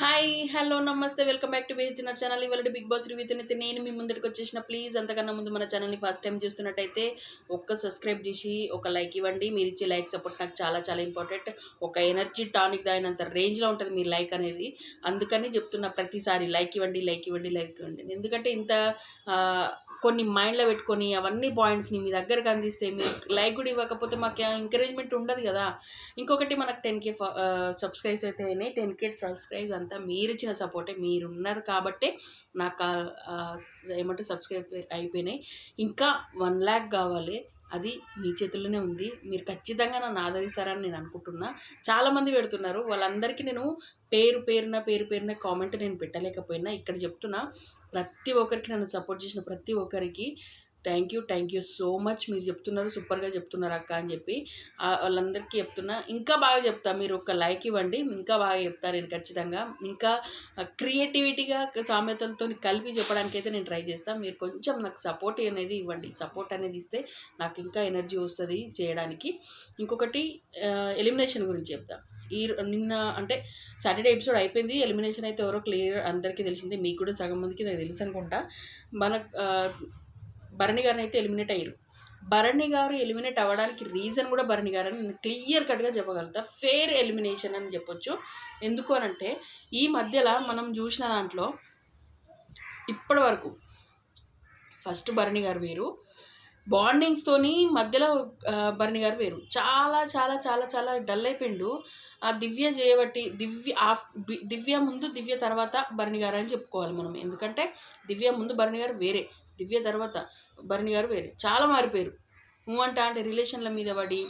Hi hello నమస్తే welcome back to నా channel ఇవాళ బిగ్ బాస్ రివ్యూతో అయితే నేను మీ ముందరికి వచ్చేసిన. ప్లీజ్ అంతకన్నా ముందు మన ఛానల్ని ఫస్ట్ టైం చూస్తున్నట్టయితే ఒక్క సబ్స్క్రైబ్ చేసి ఒక లైక్ ఇవ్వండి. మీరు ఇచ్చే లైక్ సపోర్ట్ నాకు చాలా చాలా ఇంపార్టెంట్ ఒక ఎనర్జీ టానిక్ దాయినంత రేంజ్లో ఉంటుంది మీ లైక్ అనేది అందుకని చెప్తున్న ప్రతిసారి లైక్ ఇవ్వండి లైక్ ఇవ్వండి లైక్ ఇవ్వండి. ఎందుకంటే ఇంత కొన్ని మైండ్లో పెట్టుకొని అవన్నీ పాయింట్స్ని మీ దగ్గరకు అందిస్తే మీరు లైక్ కూడా ఇవ్వకపోతే మాకు ఎంకరేజ్మెంట్ ఉండదు కదా. ఇంకొకటి మనకు టెన్ కే సబ్స్క్రైబ్స్ అయితే టెన్ కే సబ్స్క్రైబ్స్ అంతా మీరు ఇచ్చిన సపోర్టే మీరు ఉన్నారు కాబట్టే నాకు ఆ- ఏమంటే సబ్స్క్రైబ్ అయిపోయినాయి. ఇంకా వన్ ల్యాక్ కావాలి. అది మీ చేతుల్లోనే ఉంది. మీరు ఖచ్చితంగా నన్ను ఆదరిస్తారని నేను అనుకుంటున్నా. చాలామంది పెడుతున్నారు. వాళ్ళందరికీ నేను పేరు పేరున పేరు పేరున కామెంట్ నేను పెట్టలేకపోయినా. ఇక్కడ చెప్తున్నా ప్రతి ఒక్కరికి నన్ను సపోర్ట్ చేసిన ప్రతి ఒక్కరికి thank you thank you so much. మీరు చెప్తున్నారు సూపర్గా చెప్తున్నారు అక్క అని చెప్పి వాళ్ళందరికీ చెప్తున్నా. ఇంకా బాగా చెప్తా మీరు ఒక లైక్ ఇవ్వండి. ఇంకా బాగా చెప్తారు నేను ఖచ్చితంగా. ఇంకా క్రియేటివిటీగా సామెతలతో కలిపి చెప్పడానికి అయితే నేను ట్రై చేస్తాను మీరు కొంచెం నాకు సపోర్ట్ అనేది ఇవ్వండి. సపోర్ట్ అనేది ఇస్తే నాకు ఇంకా ఎనర్జీ వస్తుంది చేయడానికి. ఇంకొకటి ఎలిమినేషన్ గురించి చెప్తాను ఈ నిన్న అంటే సాటర్డే ఎపిసోడ్ అయిపోయింది. ఎలిమినేషన్ అయితే ఎవరో క్లియర్ అందరికీ తెలిసింది. మీకు కూడా సగం మందికి నాకు తెలుసు అనుకుంటా. మన భరణి గారిని అయితే ఎలిమినేట్ అయ్యారు. భరణి గారు ఎలిమినేట్ అవ్వడానికి రీజన్ కూడా భరణి గారు అని నేను క్లియర్ కట్గా చెప్పగలుగుతా. ఫేర్ ఎలిమినేషన్ అని చెప్పొచ్చు. ఎందుకు అని అంటే ఈ మధ్యలో మనం చూసిన దాంట్లో ఇప్పటి వరకు ఫస్ట్ భరణి గారు వేరు బాండింగ్స్తోని మధ్యలో ఆ, భరణి గారు వేరు. చాలా చాలా చాలా చాలా డల్ అయిపోయిండు. ఆ దివ్య చేయబట్టి దివ్య ఆఫ్ దివ్య ముందు దివ్య తర్వాత భరణి గారు అని చెప్పుకోవాలి మనం. ఎందుకంటే దివ్య ముందు భరణి గారు వేరే దివ్య తర్వాత భరణి గారు వేరే. చాలా మారిపోయారు. నువ్వు అంటే అంటే రిలేషన్ల మీద పడి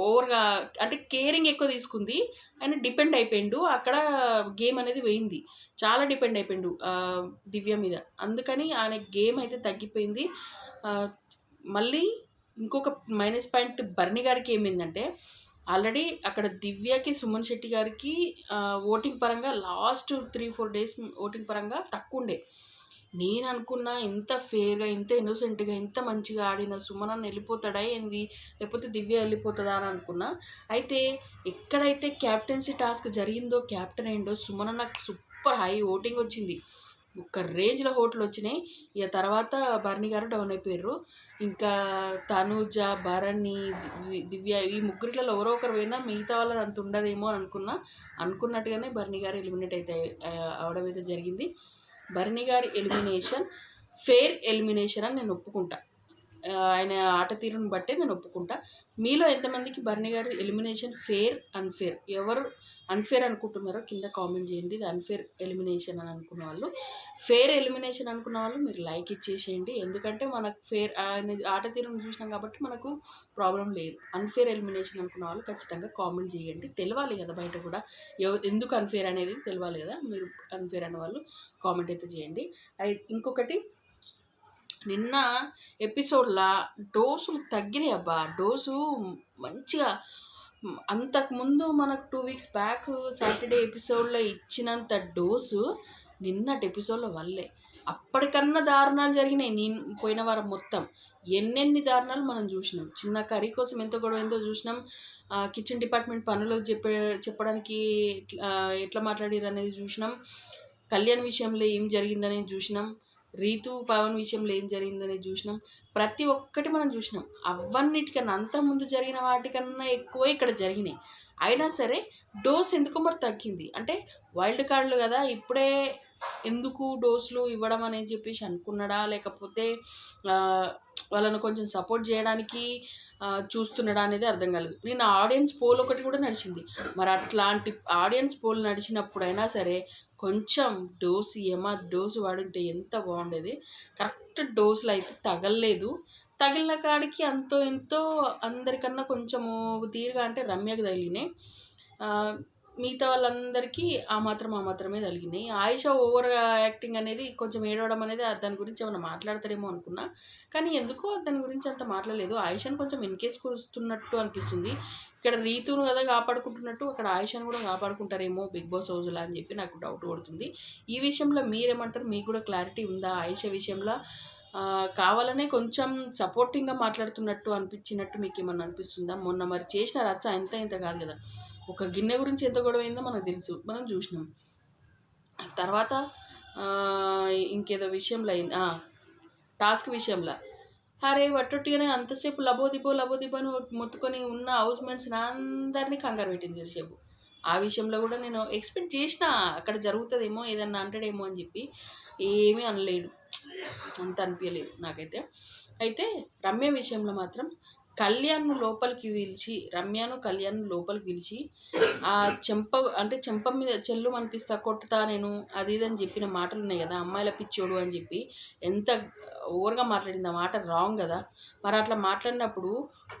ఓవర్గా అంటే కేరింగ్ ఎక్కువ తీసుకుంది. ఆయన డిపెండ్ అయిపోయిండు. అక్కడ గేమ్ అనేది పోయింది. చాలా డిపెండ్ అయిపోయిండు దివ్య మీద. అందుకని ఆయన గేమ్ అయితే తగ్గిపోయింది. మళ్ళీ ఇంకొక మైనస్ పాయింట్ బర్ని గారికి ఏమైందంటే ఆల్రెడీ అక్కడ దివ్యకి సుమన్ శెట్టి గారికి ఓటింగ్ పరంగా last three four days voting పరంగా తక్కువ ఉండే. నేను అనుకున్నా ఇంత ఫేర్గా ఇంత ఇన్నోసెంట్గా ఇంత మంచిగా ఆడిన సుమనన్న వెళ్ళిపోతాడా ఏంది? లేకపోతే దివ్య వెళ్ళిపోతుందా అని అనుకున్నా. అయితే ఎక్కడైతే క్యాప్టెన్సీ టాస్క్ జరిగిందో క్యాప్టెన్ అయిందో సుమనన్న సూపర్ హై ఓటింగ్ వచ్చింది. ఒక రేంజ్లో ఓట్లు వచ్చినాయి ఇక తర్వాత భరణి గారు డౌన్ అయిపోయారు ఇంకా తనుజ భరణి దివ్య- ఈ ముగ్గురిలో ఎవరో ఒకరు పోయినా మిగతా వాళ్ళది అంత ఉండదేమో అని అనుకున్నా. అనుకున్నట్టుగానే భరణి గారు ఎలిమినేట్ అయితే అవడం అయితే జరిగింది. భరణి గారి ఎలిమినేషన్ ఫేర్ ఎలిమినేషన్ అని నేను ఒప్పుకుంటా. ఆయన ఆట తీరును బట్టే నేను ఒప్పుకుంటా. మీలో ఎంతమందికి భరణి గారి ఎలిమినేషన్ ఫేర్ అన్ఫేర్ ఎవరు అన్ఫేర్ అనుకుంటున్నారో కింద కామెంట్ చేయండి. ఇది అన్ఫేర్ ఎలిమినేషన్ అని అనుకున్న వాళ్ళు. ఫేర్ ఎలిమినేషన్ అనుకున్న వాళ్ళు మీరు లైక్ ఇచ్చేసేయండి. ఎందుకంటే మనకు ఫేర్ ఆయన ఆట తీరును చూసినాం కాబట్టి మనకు ప్రాబ్లం లేదు. అన్ఫేర్ ఎలిమినేషన్ అనుకున్న వాళ్ళు ఖచ్చితంగా కామెంట్ చేయండి. తెలియాలి కదా బయట కూడా. ఎందుకు అన్ఫేర్ అనేది తెలియాలి కదా. మీరు అన్ఫేర్ అనే వాళ్ళు కామెంట్ అయితే చేయండి. అయి ఇంకొకటి నిన్న ఎపిసోడ్లో డోసులు తగ్గినాయి అబ్బా. డోసు మంచిగా అంతకుముందు మనకు టూ వీక్స్ బ్యాక్ సాటర్డే ఎపిసోడ్లో ఇచ్చినంత డోసు నిన్నటి ఎపిసోడ్లో వల్లే. అప్పటికన్నా దారుణాలు జరిగినాయి నేను పోయిన వారం మొత్తం. ఎన్నెన్ని దారుణాలు మనం చూసినాం. చిన్న కర్రీ కోసం ఎంత గొడవ ఎంతో చూసినాం. కిచెన్ డిపార్ట్మెంట్ పనులు చెప్పే చెప్పడానికి ఎట్లా ఎట్లా మాట్లాడారు అనేది చూసినాం. కళ్యాణ్ విషయంలో ఏం జరిగిందనేది చూసినాం. రీతు పవన్ విషయంలో ఏం జరిగిందనేది చూసినాం. ప్రతి ఒక్కటి మనం చూసినాం. అవన్నిటికన్నా అంత ముందు జరిగిన వాటికన్నా ఎక్కువ ఇక్కడ జరిగినాయి. అయినా సరే డోస్ ఎందుకో మరి తగ్గింది. అంటే వైల్డ్ కార్డులు కదా ఇప్పుడే ఎందుకు డోసులు ఇవ్వడం అనేది చెప్పేసి అనుకున్నాడా? లేకపోతే వాళ్ళను కొంచెం సపోర్ట్ చేయడానికి చూస్తున్నాడా అనేది అర్థం కాలేదు. నేను ఆడియన్స్ పోల్ ఒకటి కూడా నడిచింది. మరి అట్లాంటి ఆడియన్స్ పోల్ నడిచినప్పుడైనా సరే కొంచెం డోసు ఎంఆర్ డోసు వాడుంటే ఎంత బాగుండేది. కరెక్ట్ డోసులు అయితే తగలలేదు. తగిలిన కాడికి అంతో ఎంతో అందరికన్నా కొంచెము తీరుగా అంటే రమ్యకు తగిలినాయి. మిగతా వాళ్ళందరికీ ఆ మాత్రం ఆ మాత్రమే తగిలినాయి ఆయుష ఓవర్ యాక్టింగ్ అనేది కొంచెం ఏడవడం అనేది దాని గురించి ఏమైనా మాట్లాడతారేమో అనుకున్నా. కానీ ఎందుకో దాని గురించి అంత మాట్లాడలేదు. ఆయుషను కొంచెం ఇన్కేస్ కురుస్తున్నట్టు అనిపిస్తుంది. ఇక్కడ రీతును కదా కాపాడుకుంటున్నట్టు అక్కడ ఆయుషను కూడా కాపాడుకుంటారేమో బిగ్ బాస్ హౌస్లో అని చెప్పి నాకు డౌట్ పడుతుంది ఈ విషయంలో మీరేమంటారు? మీకు కూడా క్లారిటీ ఉందా ఆయుష విషయంలో? కావాలనే కొంచెం సపోర్టింగ్గా మాట్లాడుతున్నట్టు అనిపించినట్టు మీకు ఏమన్నా అనిపిస్తుందా? మొన్న మరి చేసిన రచ్చ ఎంత ఇంత కాదు కదా. ఒక గిన్నె గురించి ఎంత గొడవ అయిందో మనకు తెలుసు. మనం చూసినాం. తర్వాత ఇంకేదో విషయంలో అయింది. టాస్క్ విషయంలో. అరే వట్టొట్టిగానే అంతసేపు లబోదిబో లబోదిబో అని మొత్తుకొని ఉన్న హౌస్ మేట్స్ని అందరినీ కంగారు పెట్టింది తెలిసేపు. ఆ విషయంలో కూడా నేను ఎక్స్పెక్ట్ చేసిన అక్కడ జరుగుతుందేమో ఏదన్నా అంటాడేమో అని చెప్పి ఏమీ అనలేడు అంత అనిపించలేదు నాకైతే. అయితే రమ్య విషయంలో మాత్రం కళ్యాణ్ను లోపలికి పిలిచి రమ్యను కళ్యాణ్ లోపలికి పిలిచి ఆ చెంప అంటే చెంప మీద చెల్లు అనిపిస్తా కొట్టుతా నేను అది ఇది అని చెప్పిన మాటలు ఉన్నాయి కదా అమ్మాయిల పిచ్చోడు అని చెప్పి ఎంత ఓవర్గా మాట్లాడింది ఆ మాట రాంగ్ కదా. మరి అట్లా మాట్లాడినప్పుడు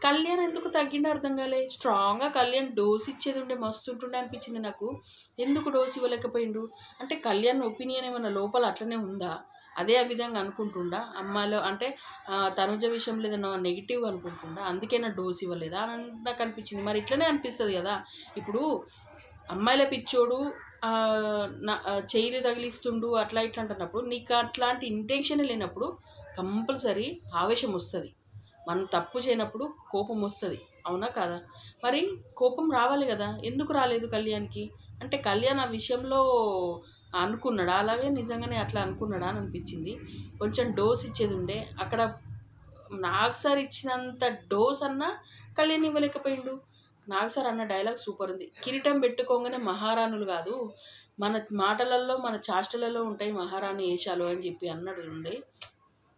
కళ్యాణ్ ఎందుకు తగ్గిండో అర్థం కాలే. స్ట్రాంగ్గా కళ్యాణ్ డోస్ ఇచ్చేది ఉండే మస్తు ఉంటుండే అనిపించింది నాకు. ఎందుకు డోస్ ఇవ్వలేకపోయిండు? అంటే కళ్యాణ్ ఒపీనియన్ ఏమైనా లోపల అట్లనే ఉందా? అదే ఆ విధంగా అనుకుంటుండా? అమ్మాయిలో అంటే తనుజ విషయంలో ఏదైనా నెగిటివ్ అనుకుంటుండా? అందుకే నా డోస్ ఇవ్వలేదా? అని నాకు అనిపించింది. మరి ఇట్లనే అనిపిస్తుంది కదా? ఇప్పుడు అమ్మాయిల పిచ్చోడు నా ఆ, తగిలిస్తుండు అట్లా ఇట్లా అంటున్నప్పుడు నీకు అట్లాంటి ఇంటెన్షన్ లేనప్పుడు కంపల్సరీ ఆవేశం వస్తుంది. మనం తప్పు చేయనప్పుడు కోపం వస్తుంది. అవునా కాదా? మరి కోపం రావాలి కదా? ఎందుకు రాలేదు కళ్యాణ్కి? అంటే కళ్యాణ్ ఆ విషయంలో అనుకున్నాడా? అలాగే నిజంగానే అట్లా అనుకున్నాడా అని అనిపించింది. కొంచెం డోస్ ఇచ్చేది ఉండే. అక్కడ నాగ్ సార్ ఇచ్చినంత డోస్ అన్నా కళ్యాణ్ ఇవ్వలేకపోయిండు. నాగ్ సార్ అన్న డైలాగ్ సూపర్ ఉంది. కిరీటం పెట్టుకోగానే మహారాణులు కాదు మన మాటలలో మన చాష్టలలో ఉంటాయి మహారాణి వేషాలు అని చెప్పి అన్నాడు ఉండే.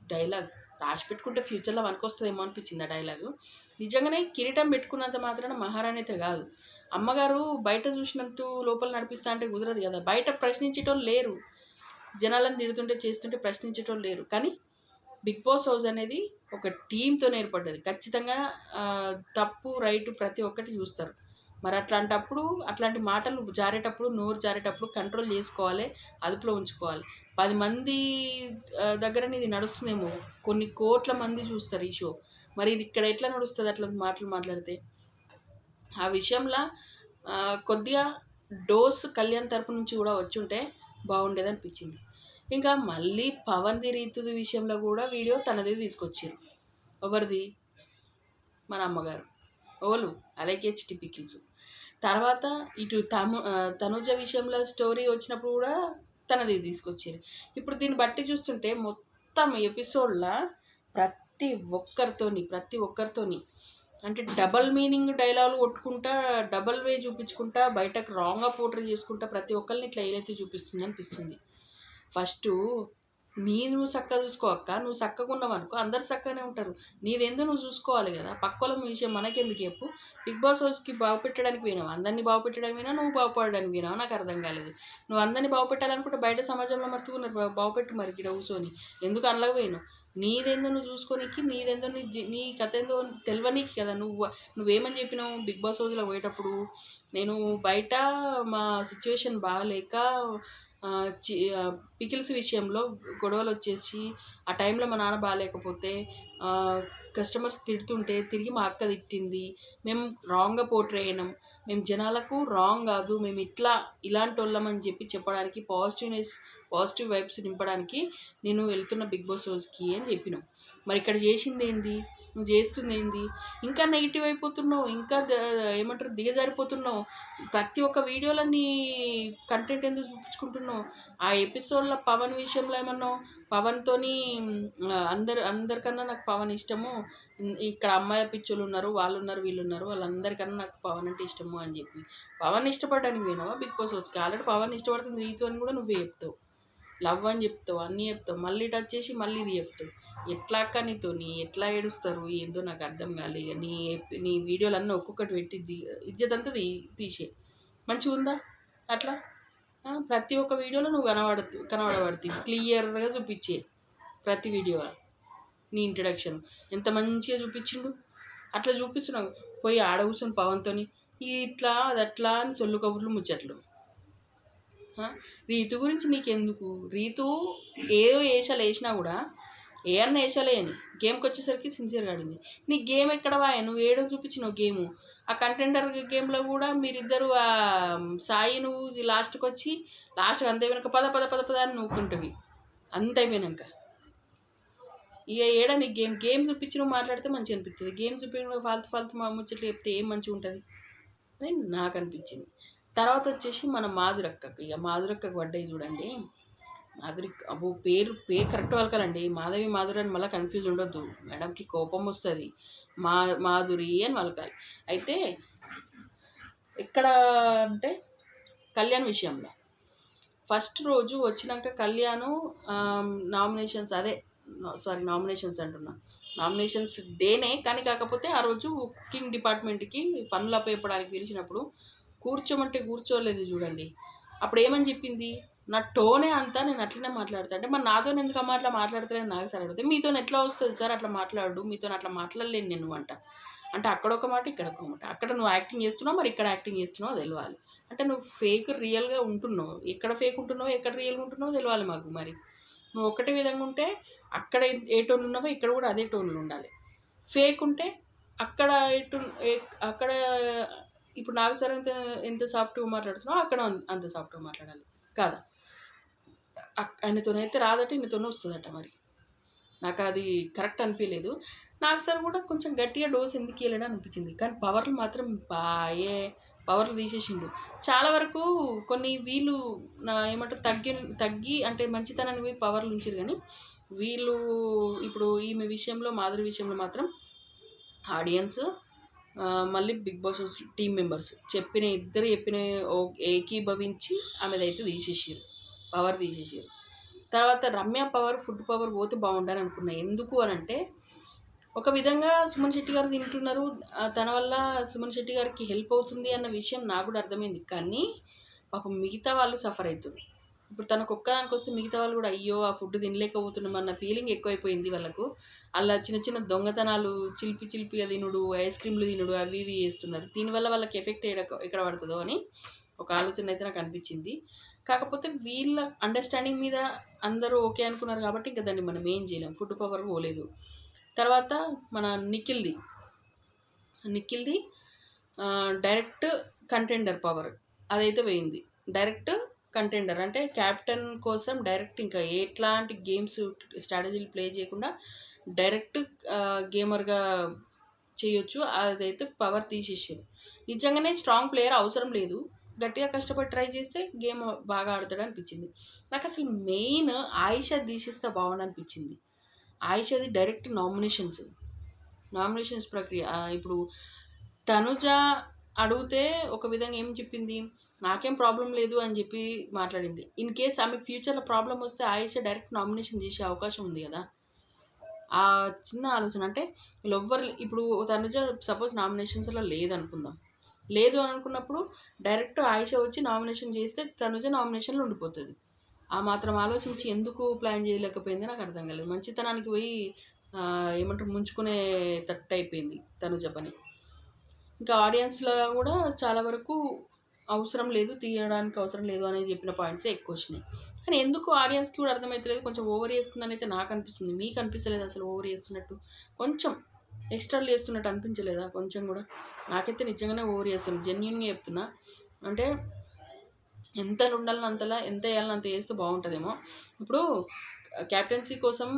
డైలాగ్ రాసి పెట్టుకుంటే ఫ్యూచర్లో వస్తుందేమో అనిపించింది ఆ డైలాగు. నిజంగానే కిరీటం పెట్టుకున్నంత మాత్రాన మహారాణి అయితే కాదు. అమ్మగారు బయట చూసినట్టు లోపల నడిపిస్తా అంటే కుదరదు కదా. బయట ప్రశ్నించేటోళ్ళు లేరు. జనాలను తిడుతుంటే చేస్తుంటే ప్రశ్నించేటోళ్ళు లేరు. కానీ బిగ్ బాస్ హౌస్ అనేది ఒక టీంతో ఏర్పడ్డది. ఖచ్చితంగా తప్పు రైట్ ప్రతి ఒక్కటి చూస్తారు. మరి అట్లాంటప్పుడు అట్లాంటి మాటలు జారేటప్పుడు నోరు జారేటప్పుడు కంట్రోల్ చేసుకోవాలి అదుపులో ఉంచుకోవాలి. పది మంది దగ్గరని దగ్గర ఇది నడుస్తుందేమో. కొన్ని కోట్ల మంది చూస్తారు ఈ షో. మరి ఇది ఇక్కడ ఎట్లా నడుస్తుంది అట్లా మాటలు మాట్లాడితే? ఆ విషయంలో కొద్దిగా డోస్ కళ్యాణ్ తరపు నుంచి కూడా వచ్చి ఉంటే బాగుండేది అనిపించింది ఇంకా మళ్ళీ పవన్ది రీతుది విషయంలో కూడా వీడియో తనది తీసుకొచ్చారు. ఎవరిది? మన అమ్మగారు. ఓలు అలాగే చిట్టి పికిల్స్ తర్వాత ఇటు తము తనుజ విషయంలో స్టోరీ వచ్చినప్పుడు కూడా తనది తీసుకొచ్చారు. ఇప్పుడు దీన్ని బట్టి చూస్తుంటే మొత్తం ఎపిసోడ్లో ప్రతి ఒక్కరితోని ప్రతి ఒక్కరితోని అంటే డబల్ మీనింగ్ డైలాగులు కొట్టుకుంటా డబల్ వే చూపించుకుంటా బయటకు రాంగ్గా పోట్రీ చేసుకుంటా ప్రతి ఒక్కరిని ఇట్లా ఏదైతే చూపిస్తుంది అనిపిస్తుంది. ఫస్ట్ నీ నువ్వు చక్కగా చూసుకో అక్క నువ్వు చక్కగా ఉన్నావనుకో అందరు చక్కగానే ఉంటారు. నీదేందో నువ్వు చూసుకోవాలి కదా పక్కల విషయం మనకెందుకు చెప్పు. బిగ్ బాస్ హౌస్కి బాగుపెట్టడానికి పోయినావు? అందరినీ బాగుపెట్టడానికి పోయినా నువ్వు బాగుపడడానికి పోయినావు? నాకు అర్థం కాలేదు. నువ్వు అందరినీ బాగుపెట్టాలనుకుంటే బయట సమాజంలో మర్తుకున్నారు బాగుపెట్టు మరి ఇక్కడ కూర్చొని. ఎందుకు అనలేక పోయినావు? నీదేందో నువ్వు చూసుకోనికి నీదేందో నీ నీ కథ ఏందో తెలియనీకి కదా నువ్వు. నువ్వేమని చెప్పినావు బిగ్ బాస్ రోజులో పోయేటప్పుడు? నేను బయట మా సిచ్యువేషన్ బాగాలేక చి పికిల్స్ విషయంలో గొడవలు వచ్చేసి ఆ టైంలో మా నాన్న బాగాలేకపోతే కస్టమర్స్ తిడుతుంటే తిరిగి మా అక్క తిట్టింది. మేము రాంగ్గా పోట్రే అయినాం. మేము జనాలకు రాంగ్ కాదు మేము ఇట్లా ఇలాంటి వాళ్ళం అని చెప్పి చెప్పడానికి పాజిటివ్నెస్ పాజిటివ్ వైబ్స్ నింపడానికి నేను వెళ్తున్న బిగ్ బాస్ హౌస్కి అని చెప్పినాం. మరి ఇక్కడ చేసింది ఏంది నువ్వు చేస్తుంది ఏంది ఇంకా నెగిటివ్ అయిపోతున్నావు ఇంకా ఏమంటారు దిగజారిపోతున్నావు. ప్రతి ఒక్క వీడియోలో నీ కంటెంట్ ఎందుకు చూపించుకుంటున్నావు? ఆ ఎపిసోడ్లో పవన్ విషయంలో ఏమన్నావు? పవన్తోని అందరు అందరికన్నా నాకు పవన్ ఇష్టము. ఇక్కడ అమ్మాయిల పిచ్చోళ్ళు ఉన్నారు వాళ్ళు ఉన్నారు వీళ్ళు ఉన్నారు వాళ్ళందరికన్నా నాకు పవన్ అంటే ఇష్టము అని చెప్పి. పవన్ ఇష్టపడడానికి పోయినావా బిగ్ బాస్ వచ్చి ఆల్రెడీ పవన్ ఇష్టపడుతుంది రీతు అని కూడా నువ్వే చెప్తావు. లవ్ అని చెప్తావు అన్నీ చెప్తావు. మళ్ళీ టచ్ చేసి మళ్ళీ ఇది చెప్తావు. ఎట్లా అక్క నీతో? నీ ఎట్లా ఏడుస్తారు? ఏందో నాకు అర్థం కాలే. నీ నీ వీడియోలు అన్నీ ఒక్కొక్కటి పెట్టి ఇజ్జతంతా తీ తీసే. మంచిగా ఉందా? అట్లా? ప్రతి ఒక్క వీడియోలో నువ్వు కనబడుతు కనబడబడుతుంది క్లియర్గా చూపించే ప్రతి వీడియో. నీ ఇంట్రడక్షన్ ఎంత మంచిగా చూపించిండు? అట్లా చూపిస్తున్నావు. పోయి ఆడ కూర్చొని పవన్తోని ఇట్లా అది అట్లా అని సొల్లు కబుర్లు ముచ్చట్లు. రీతు గురించి నీకెందుకు? రీతు ఏదో వేషాలు వేసినా కూడా ఏ అన్న వేషాలే అని గేమ్కి వచ్చేసరికి సిన్సియర్గా ఆడింది నీ గేమ్ ఎక్కడ వాయ? నువ్వు ఏడో చూపించినావు గేము. ఆ కంటెండర్ గేమ్లో కూడా మీరిద్దరు ఆ సాయి నువ్వు లాస్ట్కి వచ్చి లాస్ట్ అంతే అయిపోయినాక పద పద పద పద అని నవ్వుకుంటుంది అంత అయిపోయినాక. ఇక ఏడా నీ గేమ్ గేమ్ చూపించి నువ్వు మాట్లాడితే మంచిగా అనిపిస్తుంది గేమ్ చూపించి ఫాల్తు ఫాల్తు మా ముచ్చట్లు చెప్తే ఏం మంచిగా ఉంటుంది? అని నాకు అనిపించింది. తర్వాత వచ్చేసి మన మాధురక్కకు ఇక మాధురక్కకు పడ్డాయి చూడండి. మాధురి అబ్బో పేరు పేరు కరెక్ట్ పలకాలండి. మాధవి మాధురి అని మళ్ళీ కన్ఫ్యూజ్ ఉండొద్దు. మేడంకి కోపం వస్తుంది. మా మాధురి అని పలకాలి. అయితే ఎక్కడ అంటే కళ్యాణ్ విషయంలో. ఫస్ట్ రోజు వచ్చినాక కళ్యాణ్ నామినేషన్స్ అదే సారీ నామినేషన్స్ అంటున్నా. నామినేషన్స్ డేనే కానీ కాకపోతే ఆ రోజు కుకింగ్ డిపార్ట్మెంట్కి పనులు అప్పయపడానికి పిలిచినప్పుడు కూర్చోమంటే కూర్చోలేదు చూడండి. అప్పుడు ఏమని చెప్పింది? నా టోనే అంతా నేను అట్లనే మాట్లాడతా. అంటే మరి నాతో ఎందుకు అమ్మ అట్లా మాట్లాడతానని నాకు సార్ అడిగితే. మీతో ఎట్లా వస్తుంది సార్ అట్లా మాట్లాడు? మీతో అట్లా మాట్లాడలేను నేను అంట. అంటే అక్కడ ఒక మాట ఇక్కడ ఒక మాట. అక్కడ నువ్వు యాక్టింగ్ చేస్తున్నావు మరి ఇక్కడ యాక్టింగ్ చేస్తున్నావు తెలియాలి అంటే నువ్వు ఫేక్ రియల్గా ఉంటున్నావు. ఎక్కడ ఫేక్ ఉంటున్నావు ఎక్కడ రియల్గా ఉంటున్నావు తెలియాలి మాకు మరి. నువ్వు ఒకటే విధంగా ఉంటే అక్కడ ఏ టోన్ ఉన్నావో ఇక్కడ కూడా అదే టోన్లు ఉండాలి. ఫేక్ ఉంటే అక్కడ ఎటు ఏ- అక్కడ ఇప్పుడు నాకు సార్ ఎంత ఎంత సాఫ్ట్గా మాట్లాడుతున్నావు అక్కడ అంత సాఫ్ట్గా మాట్లాడాలి. కాదా? ఆయనతోనైతే రాదట ఈయనతోనే వస్తుందట మరి. నాకు అది కరెక్ట్ అనిపించలేదు నాకు సార్ కూడా కొంచెం గట్టిగా డోస్ ఎందుకు వెళ్ళడం అనిపించింది. కానీ పవర్లు మాత్రం బాయే. పవర్లు తీసేసిండు. చాలా వరకు కొన్ని వీళ్ళు ఏమంటారు తగ్గి తగ్గి అంటే మంచితనాన్ని పోయి పవర్లు ఉంచారు కానీ వీళ్ళు ఇప్పుడు ఈమె విషయంలో మాధురి విషయంలో మాత్రం ఆడియన్స్ మళ్ళీ బిగ్ బాస్ టీం మెంబర్స్ చెప్పిన ఇద్దరు చెప్పిన ఏకీభవించి ఆమెదైతే తీసేసారు పవర్ తీసేసారు తర్వాత రమ్య పవర్ ఫుడ్ పవర్ పోతే బాగుండని అనుకున్నా. ఎందుకు అని అంటే ఒక విధంగా సుమన్ శెట్టి గారు తింటున్నారు. తన వల్ల సుమన్ శెట్టి గారికి హెల్ప్ అవుతుంది అన్న విషయం నాకు కూడా అర్థమైంది. కానీ పాపం మిగతా వాళ్ళు సఫర్ అవుతుంది ఇప్పుడు తనకు ఒక్కదానికి వస్తే మిగతా వాళ్ళు కూడా అయ్యో ఆ ఫుడ్ తినలేకపోతున్నాం అన్న ఫీలింగ్ ఎక్కువైపోయింది వాళ్ళకు. అలా చిన్న చిన్న దొంగతనాలు చిలిపి చిలిపిగా తినుడు ఐస్ క్రీమ్లు తినుడు అవి ఇవి చేస్తున్నారు. దీనివల్ల వాళ్ళకి ఎఫెక్ట్ ఎక్కడ ఎక్కడ పడుతుందో అని ఒక ఆలోచన అయితే నాకు అనిపించింది. కాకపోతే వీళ్ళ అండర్స్టాండింగ్ మీద అందరూ ఓకే అనుకున్నారు కాబట్టి ఇంకా దాన్ని మనం ఏం చేయలేం. ఫుడ్ పవర్ పోలేదు. తర్వాత మన నిఖిల్ది. నిఖిల్ది డైరెక్ట్ కంటెండర్ పవర్ అదైతే పోయింది. డైరెక్ట్ కంటెండర్ అంటే క్యాప్టెన్ కోసం డైరెక్ట్ ఇంకా ఎట్లాంటి గేమ్స్ స్ట్రాటజీలు ప్లే చేయకుండా డైరెక్ట్ గేమర్గా చేయొచ్చు. అదైతే పవర్ తీసేసారు నిజంగానే స్ట్రాంగ్ ప్లేయర్ అవసరం లేదు. గట్టిగా కష్టపడి ట్రై చేస్తే గేమ్ బాగా ఆడతాడు అనిపించింది నాకు అసలు మెయిన్ ఆయిషా తీసేస్తే బాగుండు అనిపించింది ఆయిషాది డైరెక్ట్ నామినేషన్స్. నామినేషన్స్ ప్రక్రియ. ఇప్పుడు తనుజ అడిగితే ఒక విధంగా ఏం చెప్పింది? నాకేం ప్రాబ్లం లేదు అని చెప్పి మాట్లాడింది. ఇన్ కేస్ ఆమె ఫ్యూచర్లో ప్రాబ్లం వస్తే ఆయిషా డైరెక్ట్ నామినేషన్ చేసే అవకాశం ఉంది కదా? ఆ చిన్న ఆలోచన. అంటే వీళ్ళు ఎవ్వరు ఇప్పుడు తనుజ సపోజ్ నామినేషన్స్లో లేదనుకుందాం. లేదు అని అనుకున్నప్పుడు డైరెక్ట్ ఆయుష వచ్చి నామినేషన్ చేస్తే తనుజ నామినేషన్లో ఉండిపోతుంది. ఆ మాత్రం ఆలోచించి ఎందుకు ప్లాన్ చేయలేకపోయింది నాకు అర్థం కాలేదు. మంచితనానికి పోయి ఏమంటారు ముంచుకునే తట్టు అయిపోయింది తనుజ పని. ఇంకా ఆడియన్స్లో కూడా చాలా వరకు అవసరం లేదు తీయడానికి అవసరం లేదు అనేది చెప్పిన పాయింట్సే ఎక్కువ వచ్చినాయి. కానీ ఎందుకు ఆడియన్స్కి కూడా అర్థమవుతలేదు కొంచెం ఓవర్ చేస్తుందని అయితే నాకు అనిపిస్తుంది. మీకు అనిపించలేదు అసలు ఓవర్ చేస్తున్నట్టు? కొంచెం ఎక్స్ట్రాలు చేస్తున్నట్టు అనిపించలేదా? కొంచెం కూడా. నాకైతే నిజంగానే ఓవర్ చేస్తున్నాను జెన్యున్గా చెప్తున్నా. అంటే ఎంత ఉండాలని అంతలా ఎంత వేయాలని అంత వేస్తే బాగుంటుందేమో. ఇప్పుడు క్యాప్టెన్సీ కోసం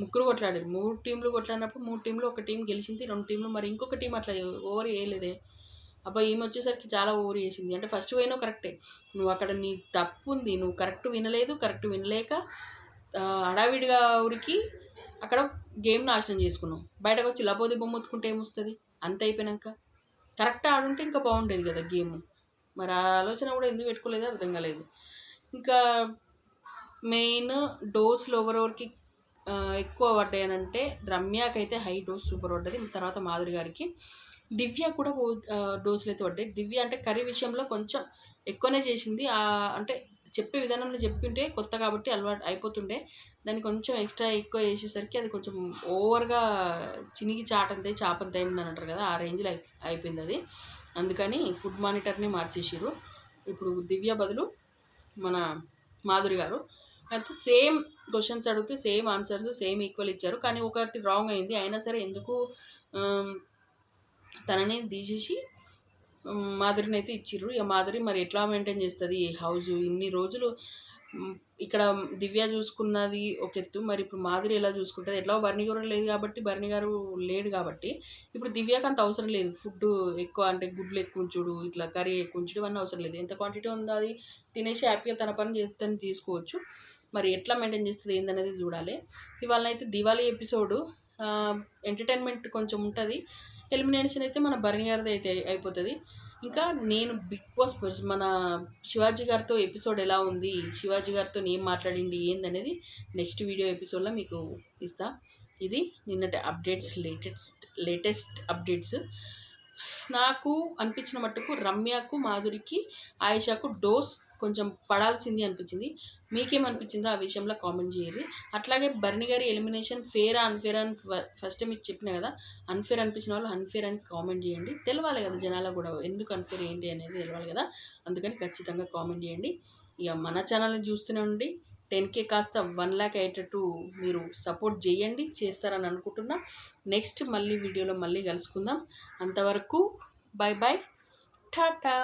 ముగ్గురు కొట్లాడారు. మూడు టీంలు కొట్లాడినప్పుడు మూడు టీంలు ఒక టీం గెలిచింది రెండు టీంలు మరి ఇంకొక టీం అట్లా ఓవర్ వేయలేదే. అబ్బా ఈమె వచ్చేసరికి చాలా ఓవర్ చేసింది అంటే ఫస్ట్ పోయినా కరెక్టే. నువ్వు అక్కడ నీ తప్పు ఉంది. నువ్వు కరెక్ట్ వినలేదు కరెక్ట్ వినలేక హడావిడిగా ఉరికి అక్కడ గేమ్ నాశనం చేసుకున్నావు. బయటకు వచ్చి లబోది బొమ్మ ఒత్తుకుంటే ఏమొస్తుంది? అంత అయిపోయినాక. కరెక్ట్ ఆడుంటే ఇంకా బాగుండేది కదా గేమ్. మరి ఆ ఆలోచన కూడా ఎందుకు పెట్టుకోలేదో అర్థం కాలేదు. ఇంకా మెయిన్ డోస్లు ఎవరెవరికి ఎక్కువ పడ్డాయనంటే రమ్యాకైతే హై డోస్ సూపర్ పడ్డది. తర్వాత మాధురి గారికి. దివ్య కూడా డోసులు అయితే పడ్డాయి. దివ్య అంటే కర్రీ విషయంలో కొంచెం ఎక్కువనే చేసింది. అంటే చెప్పే విధానంలో చెప్పింటే కొత్త కాబట్టి అలవాటు అయిపోతుండే. దాన్ని కొంచెం ఎక్స్ట్రా ఎక్కువ చేసేసరికి అది కొంచెం ఓవర్గా చినిగి చాటంతే చాపంత అయింది అని అంటారు కదా ఆ రేంజ్లో అయి అయిపోయింది అది. అందుకని ఫుడ్ మానిటర్ని మార్చేసారు ఇప్పుడు దివ్య బదులు మన మాధురి గారు. అయితే సేమ్ క్వశ్చన్స్ అడిగితే సేమ్ ఆన్సర్స్ సేమ్ ఈక్వల్ ఇచ్చారు. కానీ ఒకటి రాంగ్ అయింది. అయినా సరే ఎందుకు తనని తీసేసి మాధురిని అయితే ఇచ్చిర్రు. ఇక మాధురి మరి ఎట్లా మెయింటైన్ చేస్తుంది? ఈ హౌస్ ఇన్ని రోజులు ఇక్కడ దివ్య చూసుకున్నది ఒక ఎత్తు మరి ఇప్పుడు మాధురి ఎలా చూసుకుంటుంది? ఎట్లా బర్ణి గారు లేదు కాబట్టి బర్ణి గారు లేడు కాబట్టి ఇప్పుడు దివ్యకి అంత అవసరం లేదు. ఫుడ్ ఎక్కువ అంటే గుడ్లు ఎక్కువ ఉంచుడు ఇట్లా కర్రీ ఎక్కువ ఉంచుడు ఇవన్నీ అవసరం లేదు. ఎంత క్వాంటిటీ ఉందో అది తినేసి హ్యాపీగా తన పని చేస్తాను తీసుకోవచ్చు. మరి ఎట్లా మెయింటైన్ చేస్తుంది ఏందనేది చూడాలి. ఇవాళ అయితే దివాళీ ఎపిసోడు ఎంటర్టైన్మెంట్ కొంచెం ఉంటుంది. ఎలిమినేషన్ అయితే మన భరణి గారిది అయితే అయిపోతుంది. ఇంకా నేను బిగ్ బాస్ మన శివాజీ గారితో ఎపిసోడ్ ఎలా ఉంది? శివాజీ గారితో ఏం మాట్లాడింది? ఏందనేది నెక్స్ట్ వీడియో ఎపిసోడ్లో మీకు ఇస్తా. ఇది నిన్నటి అప్డేట్స్ లేటెస్ట్ లేటెస్ట్ అప్డేట్స్. నాకు అనిపించిన మట్టుకు రమ్యకు మాధురికి ఆయిషాకు డోస్ కొంచెం పడాల్సింది అనిపించింది. మీకేమనిపించిందో ఆ విషయంలో కామెంట్ చేయండి. అట్లాగే బర్ని గారి ఎలిమినేషన్ ఫేర్ అన్ఫేర్ అని ఫస్ట్ మీకు చెప్పిన కదా అన్ఫేర్ అనిపించిన వాళ్ళు అన్ఫేర్ అని కామెంట్ చేయండి. తెలవాలి కదా జనాల కూడా ఎందుకు అన్ఫేర్ ఏంటి అనేది తెలవాలి కదా అందుకని ఖచ్చితంగా కామెంట్ చేయండి. ఇక మన ఛానల్ని చూస్తూనే ఉండి టెన్ కే కాస్త వన్ ల్యాక్ అయ్యేటట్టు మీరు సపోర్ట్ చేయండి చేస్తారని అనుకుంటున్నా. నెక్స్ట్ మళ్ళీ వీడియోలో మళ్ళీ కలుసుకుందాం. అంతవరకు బాయ్ బాయ్ టాటా!